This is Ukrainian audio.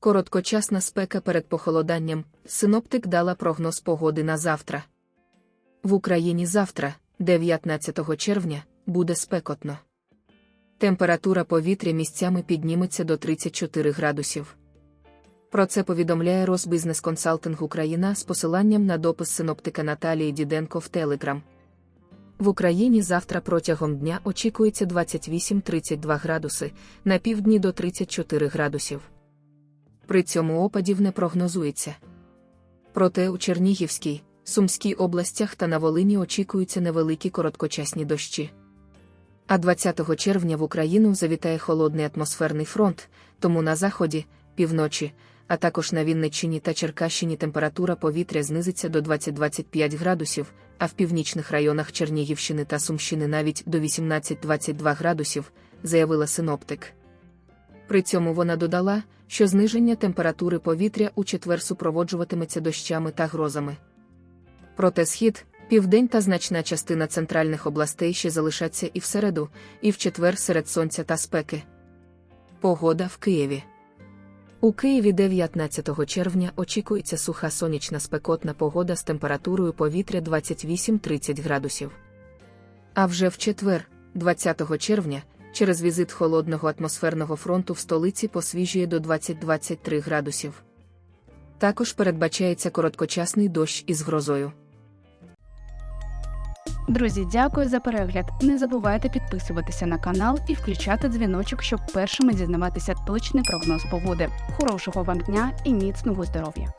Короткочасна спека перед похолоданням. Синоптик дала прогноз погоди на завтра. В Україні завтра, 19 червня, буде спекотно. Температура повітря місцями підніметься до 34 градусів. Про це повідомляє Росбізнес Консалтинг Україна з посиланням на допис синоптика Наталії Діденко в Телеграм. В Україні завтра протягом дня очікується 28-32 градуси, на півдні до 34 градусів. При цьому опадів не прогнозується. Проте у Чернігівській, Сумській областях та на Волині очікуються невеликі короткочасні дощі. А 20 червня в Україну завітає холодний атмосферний фронт, тому на заході, півночі, а також на Вінниччині та Черкащині температура повітря знизиться до 20-25 градусів, а в північних районах Чернігівщини та Сумщини навіть до 18-22 градусів, заявила синоптик. При цьому вона додала, що зниження температури повітря у четвер супроводжуватиметься дощами та грозами. Проте схід, південь та значна частина центральних областей ще залишаться і в середу, і в четвер серед сонця та спеки. Погода в Києві. У Києві 19 червня очікується суха сонячна спекотна погода з температурою повітря 28-30 градусів. А вже в четвер, 20 червня, через візит холодного атмосферного фронту в столиці посвіжує до 20-23 градусів. Також передбачається короткочасний дощ із грозою. Друзі, дякую за перегляд. Не забувайте підписуватися на канал і включати дзвіночок, щоб першими дізнаватися точний прогноз погоди. Хорошого вам дня і міцного здоров'я!